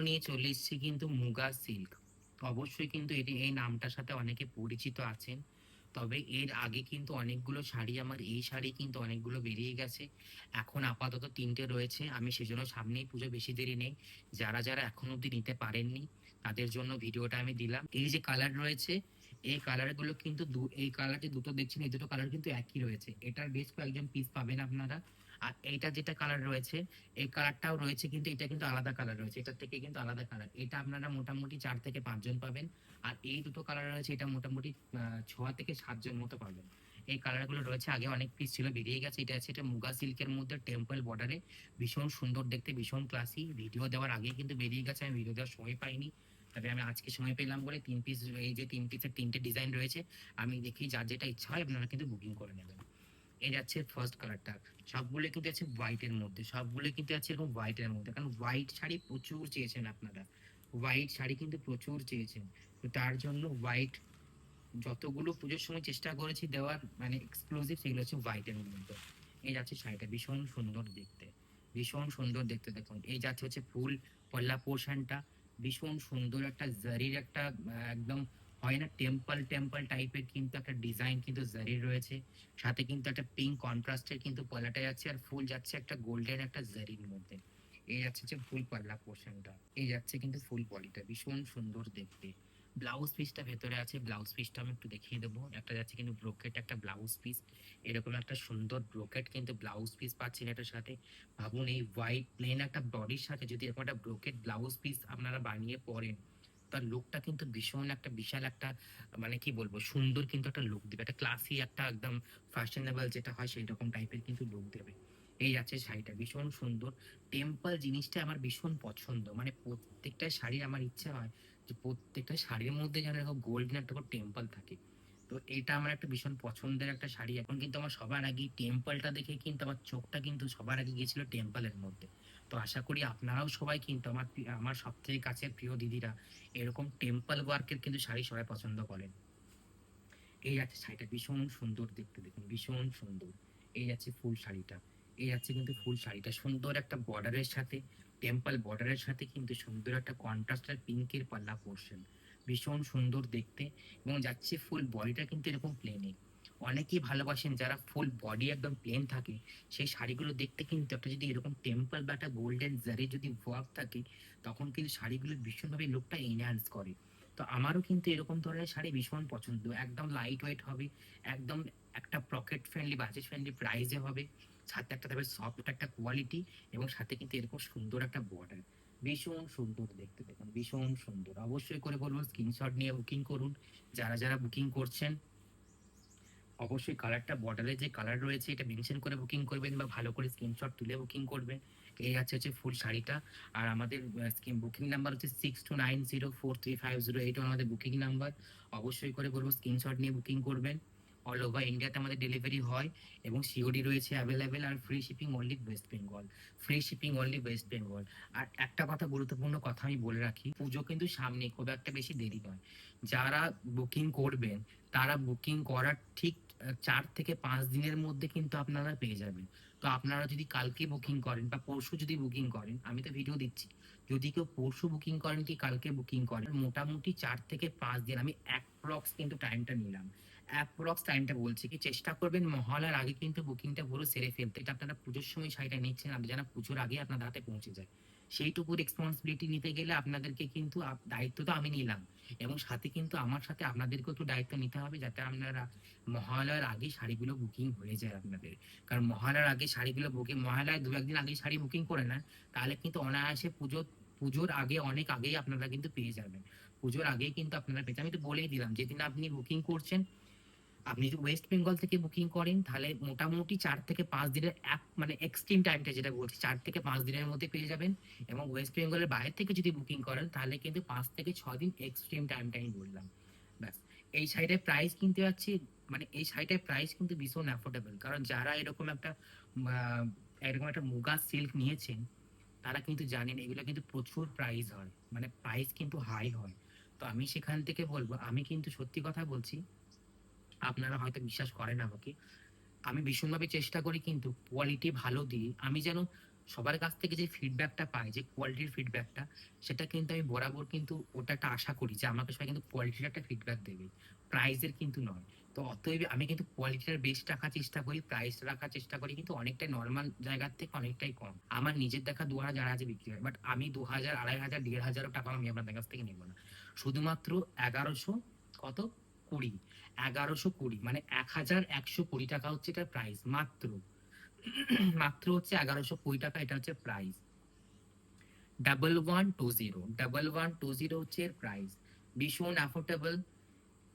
নিয়ে চলে এসেছি কিন্তু মুগা সিল্ক অবশ্যই কিন্তু এটি, এই নামটার সাথে অনেকে পরিচিত আছেন। তবে এর আগে কিন্তু অনেকগুলো শাড়ি, আমার এই শাড়ি কিন্তু অনেকগুলো বেরিয়ে গেছে। এখন আপাতত তিনটে রয়েছে। আমি সেজন্য সামনেই পুজো বেশি দেরি নেই। যারা যারা এখন অবধি নিতে পারেননি, তাদের জন্য ভিডিওটা আমি দিলাম। এই যে কালার রয়েছে, এই কালারগুলো কিন্তু এই কালারটি দুটো দেখছেন, এই দুটো কালার কিন্তু একই রয়েছে। এটার বেশ কয়েকজন পিস পাবেন আপনারা। আর এইটা যেটা কালার রয়েছে, এই কালারটাও রয়েছে কিন্তু এটা কিন্তু আলাদা কালার রয়েছে। এটার থেকে কিন্তু আলাদা কালার এটা আপনারা মোটামুটি চার থেকে পাঁচজন পাবেন আর এই দুটো কালার রয়েছে, এটা মোটামুটি ছ থেকে সাতজন মতো পাবেন। এই কালারগুলো রয়েছে, আগে অনেক পিস ছিল, বেরিয়ে গেছে। এটা আছে, এটা মুগা সিল্কের মধ্যে টেম্পল বর্ডারে ভীষণ সুন্দর দেখতে, ভীষণ ক্লাসি ভিডিও দেওয়ার আগে কিন্তু বেরিয়ে গেছে, আমি ভিডিও দেওয়ার সময় পাইনি। তবে আমি আজকে সময় পেলাম বলে তিন পিস এই যে তিন পিসের তিনটে ডিজাইন রয়েছে, আমি দেখি যার যেটা ইচ্ছা হয় আপনারা কিন্তু বুকিং করে নেবেন। এই যাচ্ছে ফার্স্ট কালারটা সবগুলো কিন্তু আছে হোয়াইটের মধ্যে, সবগুলো কিন্তু আছে এরকম হোয়াইটের মধ্যে। কারণ হোয়াইট শাড়ি প্রচুর চেয়েছেন আপনারা। হোয়াইট শাড়ি কিন্তু প্রচুর চেয়েছেন। তো তার জন্য হোয়াইট যতগুলো পুজোর সময় চেষ্টা করেছি দেওয়ার মানে এক্সক্লুসিভ সেগুলো হচ্ছে হোয়াইটের মধ্যে। এই যাচ্ছে শাড়িটা, ভীষণ সুন্দর দেখতে। ভীষণ সুন্দর দেখতে দেখুন। এই যাচ্ছে হচ্ছে ফুল পল্লা পোর্শনটা। ভীষণ সুন্দর একটা, জারির একটা একদম হয় না টেম্পল টেম্পল টাইপের কিন্তু একটা ডিজাইন কিন্তু জারির রয়েছে। সাথে কিন্তু একটা পিঙ্ক কন্ট্রাস্টের কিন্তু পলাটা যাচ্ছে আর ফুল যাচ্ছে একটা গোল্ডেন একটা জারির মধ্যে। এই যাচ্ছে যে ফুল পাল্লা পোর্শনটা এই যাচ্ছে কিন্তু ফুল বডিটা ভীষণ সুন্দর দেখতে। ব্লাউজ পিসটা ভেতরে আছে। ব্লাউজ পিসটা আমি একটু দেখিয়ে দেবো। একটা যাচ্ছে কিন্তু ব্রোকেট একটা ব্লাউজ পিস এরকম একটা সুন্দর ব্রোকেট কিন্তু ব্লাউজ পিস পাচ্ছেন এটার সাথে। ভাবুন এই হোয়াইট প্লেন একটা বডির সাথে যদি এরকম একটা ব্রোকেট ব্লাউজ পিস আপনারা বানিয়ে পরেন তার লোকটা কিন্তু ভীষণ একটা বিশাল একটা মানে কি বলব, সুন্দর কিন্তু একটা লোক দেবে। একটা ক্লাসি একটা একদম ফ্যাশনেবল যেটা হয় সেই রকম টাইপের কিন্তু লোক দেবে। এই আছে শাড়িটা, ভীষণ সুন্দর। টেম্পল জিনিসটা আমার ভীষণ পছন্দ। মানে প্রত্যেকটা শাড়ি আমার ইচ্ছা হয় যে প্রত্যেকটা শাড়ির মধ্যে যেন গোল্ডেন একটা টেম্পল থাকে। তো এটা আমার একটা ভীষণ পছন্দের একটা শাড়ি। এখন কিন্তু আমার সবার আগে টেম্পলটা দেখে কিন্তু আমার চোখটা কিন্তু সবার আগে গিয়েছিল টেম্পলের মধ্যে। তো আশা করি আপনারাও সবাই কিন্তু আমার আমার সব থেকে কাছের প্রিয় দিদিরা এরকম টেম্পল ওয়ার্কের কিন্তু শাড়ি সবাই পছন্দ করেন। এই আছে শাড়িটা, ভীষণ সুন্দর দেখতে দেখুন, ভীষণ সুন্দর। এই আছে ফুল শাড়িটা, এই আছে কিন্তু ফুল শাড়িটা। সুন্দর একটা বর্ডারের সাথে টেম্পল বর্ডারের সাথে কিন্তু সুন্দর একটা কন্ট্রাস্টার পিঙ্কের পাল্লা পোর্শন ভীষণ সুন্দর দেখতে এবং যাচ্ছে ফুল বডিটা কিন্তু এরকম প্লেনে অনেকেই ভালোবাসেন যারা ফুল বডি একদম প্লেন থাকে, সেই শাড়িগুলো দেখতে কিন্তু একটা যদি এরকম টেম্পল বা একটা গোল্ডেন জারি যদি ওয়ার্ক থাকে, তখন কিন্তু শাড়িগুলো ভীষণভাবে লুকটা এনহ্যান্স করে। তো আমারও কিন্তু এরকম ধরনের শাড়ি ভীষণ পছন্দ। একদম লাইট ওয়েট হবে, একদম একটা পকেট ফ্রেন্ডলি বাজেট ফ্রেন্ডলি প্রাইসে হবে। সাথে একটা থাকবে সফট একটা কোয়ালিটি এবং সাথে কিন্তু এরকম সুন্দর একটা বর্ডার ভীষণ সুন্দর দেখতে দেখুন ভীষণ সুন্দর। অবশ্যই করে বলব স্ক্রিনশট নিয়ে বুকিং করুন। যারা যারা বুকিং করছেন, অবশ্যই কালারটা বর্ডারে যে কালার রয়েছে, এটা মেনশন করে বুকিং করবেন বা ভালো করে স্ক্রিনশট তুলে বুকিং করবেন। এই আছে হচ্ছে ফুল শাড়িটা। আর আমাদের স্কিম বুকিং নাম্বার হচ্ছে six two nine zero four three five zero এইটা আমাদের বুকিং নাম্বার অবশ্যই করে বলব স্ক্রিনশট নিয়ে বুকিং করবেন। অল ওভার ইন্ডিয়াতে আমাদের ডেলিভারি হয় এবং সিওডি রয়েছে অ্যাভেলেবেল আর free shipping only West Bengal free shipping only West Bengal আর একটা কথা গুরুত্বপূর্ণ কথা আমি বলে রাখি, পুজো কিন্তু সামনে খুব একটা বেশি দেরি নয়। যারা বুকিং করবেন, তারা বুকিং করার ঠিক চার থেকে পাঁচ দিনের মধ্যে কিন্তু আপনারা পেয়ে যাবেন। তো আপনারা যদি কালকে বুকিং করেন বা পরশু যদি বুকিং করেন, আমি তো ভিডিও দিচ্ছি। যদি কেউ পরশু বুকিং করেন কি কালকে বুকিং করেন? মোটামুটি চার থেকে পাঁচ দিন। আমি অ্যাপ্রক্স কিন্তু টাইমটা নিলাম। অ্যাপ্রক্স টাইমটা বলছি কি, চেষ্টা করবেন মহলার আগে কিন্তু বুকিংটা পুরো সেরে ফেলতে। এটা আপনারা পুজোর সময় শাড়িটা নিচ্ছেন, আপনি যেন পুজোর আগে আপনার হাতে পৌঁছে যায়। সেইটুকু রেসপন্সিবিলিটি নিতে গেলে আপনাদেরকে কিন্তু দায়িত্ব তো আমি নিলাম। এবং সাথে কিন্তু আমার সাথে আপনাদেরকেও একটু দায়িত্ব নিতে হবে যাতে আপনারা মহালয়ার আগে শাড়িগুলো বুকিং হয়ে যায় আপনাদের। কারণ মহালয়ার আগে শাড়িগুলো বুকিং মহালয়ার দু একদিন আগে শাড়ি বুকিং করে নেন, তাহলে কিন্তু অনায়াসে পুজো পুজোর আগে, অনেক আগেই আপনারা কিন্তু পেয়ে যাবেন। পুজোর আগেই কিন্তু আপনারা পেয়ে আমি তো বলেই দিলাম, যেদিন আপনি বুকিং করছেন, আপনি যদি ওয়েস্ট বেঙ্গল থেকে বুকিং করেন, তাহলে মোটামুটি চার থেকে পাঁচ দিনের এক মানে এক্সট্রিম টাইমটা যেটা বলছি, চার থেকে পাঁচ দিনের মধ্যে পেয়ে যাবেন। এবং ওয়েস্ট বেঙ্গলের বাইরে থেকে যদি বুকিং করেন, তাহলে কিন্তু পাঁচ থেকে ছ দিন এক্সট্রিম টাইমটা আমি বললাম। ব্যাস, এই শাড়িটার প্রাইস কিনতে যাচ্ছি মানে এই শাড়িটার প্রাইস কিন্তু ভীষণ অ্যাফোর্ডেবল কারণ যারা এরকম একটা এরকম একটা মুগা সিল্ক নিয়েছেন তারা কিন্তু জানেন এগুলো কিন্তু প্রচুর প্রাইস হয়। মানে প্রাইস কিন্তু হাই হয়। তো আমি সেখান থেকে বলব, আমি কিন্তু সত্যি কথা বলছি, আপনারা হয়তো বিশ্বাস করেন আমাকে, আমি ভীষণভাবে চেষ্টা করি কিন্তু কোয়ালিটি ভালো দিয়ে, আমি যেন সবার কাছ থেকে যে ফিডব্যাকটা পাই, যে কোয়ালিটির ফিডব্যাকটা সেটা কিন্তু আমি বরাবর কিন্তু ওটা একটা আশা করি যে আমাকে সবাই কিন্তু কোয়ালিটির একটা ফিডব্যাক দেবে। প্রাইজের কিন্তু নয়। তো অতএব আমি কিন্তু কোয়ালিটির বেস্ট রাখার চেষ্টা করি প্রাইস রাখার চেষ্টা করি, কিন্তু অনেকটাই নর্মাল জায়গার থেকে অনেকটাই কম। আমার নিজের দেখা দু হাজার আড়াই হাজার বিক্রি হয় বাট আমি দু হাজার আড়াই হাজার, দেড় হাজারও টাকা আমি আপনাদের কাছ থেকে নেব না। শুধুমাত্র এগারোশো কত? কুড়ি। এগারোশো কুড়ি মানে এক হাজার একশো কুড়ি টাকা হচ্ছে এটার প্রাইস মাত্র। মাত্র হচ্ছে এগারোশো কুড়ি টাকা, এটা হচ্ছে price double one two zero double one two zero হচ্ছে এর প্রাইস ভীষণ অ্যাফোর্ডেবল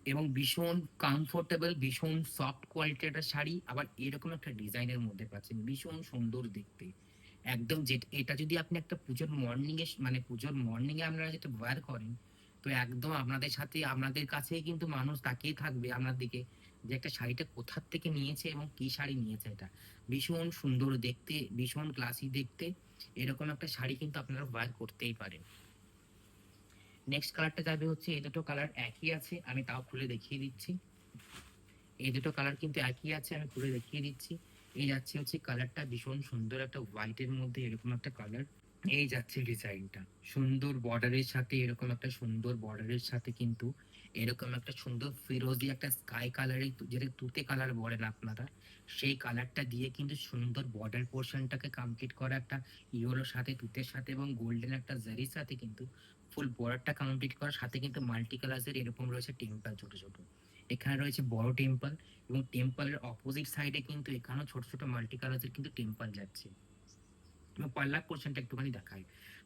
এবং ভীষণ কমফোর্টেবল ভীষণ সফট কোয়ালিটির একটা শাড়ি, আবার এরকম একটা ডিজাইনের মধ্যে পাচ্ছেন, ভীষণ সুন্দর দেখতে। একদম যে, এটা যদি আপনি একটা পুজোর মর্নিং এ মানে পুজোর মর্নিং এ আপনারা যেটা ওয়্যার করেন, তো একদম আপনাদের সাথে, আপনাদের কাছেই কিন্তু মানুষ তাকিয়ে থাকবে আপনার দিকে, যে একটা শাড়িটা কোথার থেকে নিয়েছে এবং কি শাড়ি নিয়েছে এটা। ভীষণ সুন্দর দেখতে, ভীষণ ক্লাসি দেখতে, এরকম একটা শাড়ি কিন্তু আপনারা ওয়্যার করতেই পারেন। নেক্সট কালারটা যাবে হচ্ছে এই দুটো কালার একই আছে, আমি তাও খুলে দেখিয়ে দিচ্ছি। এই দুটো কালার কিন্তু একই আছে, আমি খুলে দেখিয়ে দিচ্ছি। এই যাচ্ছে হচ্ছে কালারটা ভীষণ সুন্দর একটা হোয়াইটের মধ্যে এরকম একটা কালার এই যাচ্ছে ডিজাইনটা সুন্দর বর্ডারের সাথে এরকম একটা সুন্দর বর্ডারের সাথে কিন্তু এরকম একটা সুন্দর ফিরোজি একটা স্কাই কালারের যেটা তুতে কালার বলেন আপনারা, সেই কালারটা দিয়ে কিন্তু সুন্দর বর্ডার পোর্শনটাকে কমপ্লিট করা একটা ইয়েলোর সাথে, তুতের সাথে এবং গোল্ডেন একটা জারির সাথে কিন্তু ফুল বর্ডারটা কমপ্লিট করার সাথে কিন্তু মাল্টি কালার্সের এরকম রয়েছে টেম্পল ছোট ছোট। এখানে রয়েছে বড় টেম্পল এবং টেম্পলের অপোজিট সাইডে কিন্তু এখানেও ছোট ছোট মাল্টি কালার্সের কিন্তু টেম্পল যাচ্ছে। এবং পাল্লা পোর্শনটা একটুখানি দেখাই।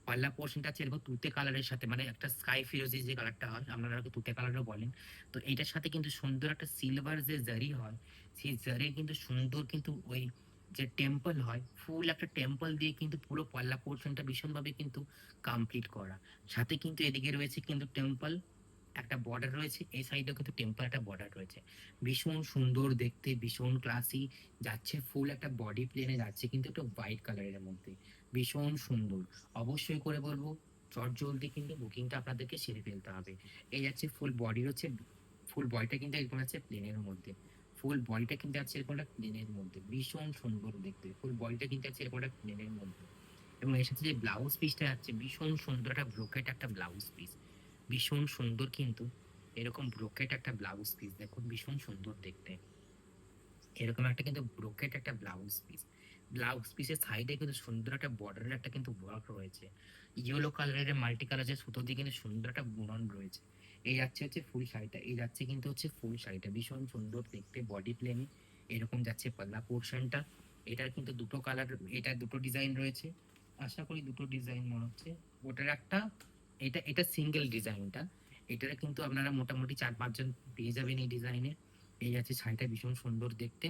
পাল্লা পোর্শনটা আছে এরকম তুতে কালারের সাথে মানে একটা স্কাই ফিরোজি যে কালারটা হয়, আপনারা ওকে তুতে কালারও বলেন। তো এইটার সাথে কিন্তু সুন্দর একটা সিলভার যে জারি হয়, সেই জারির কিন্তু সুন্দর কিন্তু ওই যে টেম্পল হয় ফুল একটা টেম্পল দিয়ে কিন্তু পুরো পাল্লা পোর্শনটা ভীষণভাবে কিন্তু কমপ্লিট করা। সাথে কিন্তু এদিকে রয়েছে কিন্তু টেম্পল একটা বর্ডার রয়েছে, এই সাইডেও কিন্তু টেম্পল একটা বর্ডার রয়েছে। ভীষণ সুন্দর দেখতে, ভীষণ ক্লাসি যাচ্ছে ফুল একটা বডি প্লেনে যাচ্ছে কিন্তু একটা হোয়াইট কালারের মধ্যে। ভীষণ সুন্দর। অবশ্যই করে বলব চট জলদি কিন্তু বুকিংটা আপনাদেরকে সেরে ফেলতে হবে। এই যাচ্ছে ফুল বডি হচ্ছে ফুল বডিটা কিন্তু এরকম আছে প্লেনের মধ্যে। ফুল বডিটা কিন্তু আছে এরকম একটা প্লেনের মধ্যে, ভীষণ সুন্দর দেখতে। ফুল বডিটা কিন্তু আছে এরকম একটা প্লেনের মধ্যে। এবং এর সাথে যে ব্লাউজ পিসটা আছে, ভীষণ সুন্দর একটা ব্রোকেট একটা ব্লাউজ পিস ভীষণ সুন্দর কিন্তু এরকম ব্রোকেট একটা ব্লাউজ পিস দেখুন ভীষণ সুন্দর দেখতে। এরকম একটা কিন্তু ব্রোকেট একটা ব্লাউজ পিস ব্লাউজ পিসের সাইডে কিন্তু সুন্দর একটা বর্ডারের একটা কিন্তু ওয়ার্ক রয়েছে। ইয়েলো কালারের মাল্টি কালারের সুতো দিয়ে কিন্তু সুন্দর একটা বুনন রয়েছে। এই যাচ্ছে হচ্ছে ফুল শাড়িটা, এই যাচ্ছে কিন্তু হচ্ছে ফুল শাড়িটা। ভীষণ সুন্দর দেখতে বডি প্লেনে এরকম যাচ্ছে পাল্লা পোর্শনটা এটার কিন্তু দুটো কালার এটা দুটো ডিজাইন রয়েছে। আশা করি দুটো ডিজাইন মনে হচ্ছে। ওটার একটা, এটা এটা সিঙ্গেল ডিজাইনটা এটার কিন্তু আপনারা মোটামুটি চার পাঁচজন পেয়ে যাবেন এই ডিজাইনে এই যাচ্ছে শাড়িটা ভীষণ সুন্দর দেখতে।